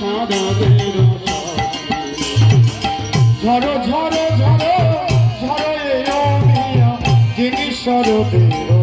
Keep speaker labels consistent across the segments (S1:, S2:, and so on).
S1: সাদা দিল
S2: ঝড়ো ঝড়ো ঝড়ো ঝড়ো এলো মিয়া যিনি সরবেরো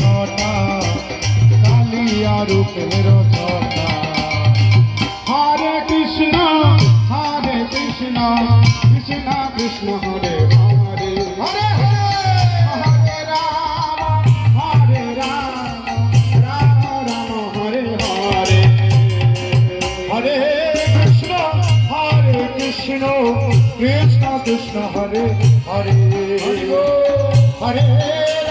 S2: প্রিয়া
S1: রূপের কথা
S2: হরে কৃষ্ণ হরে কৃষ্ণ কৃষ্ণ কৃষ্ণ, হরে হরে হরে হরে রাম হরে রাম রাম রাম, হরে হরে।
S1: হরে কৃষ্ণ হরে কৃষ্ণ কৃষ্ণ কৃষ্ণ হরে। হরে হরে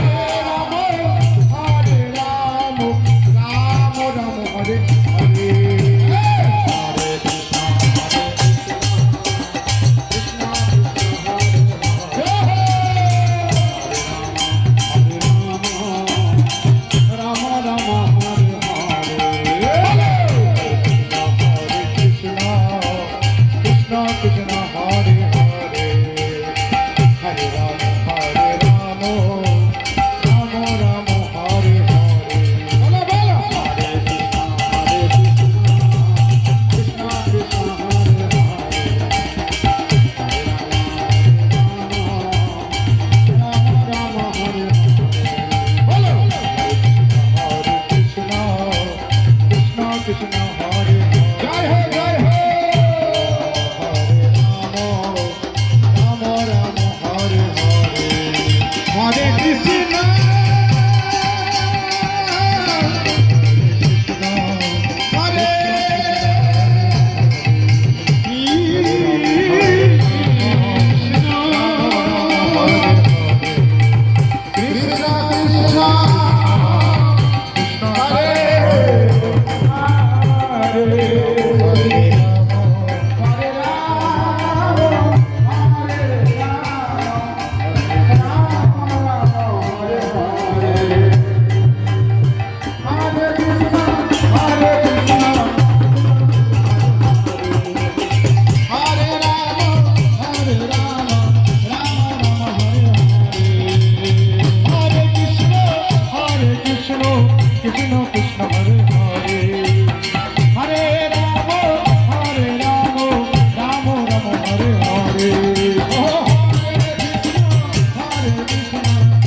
S1: রাখে Thank you.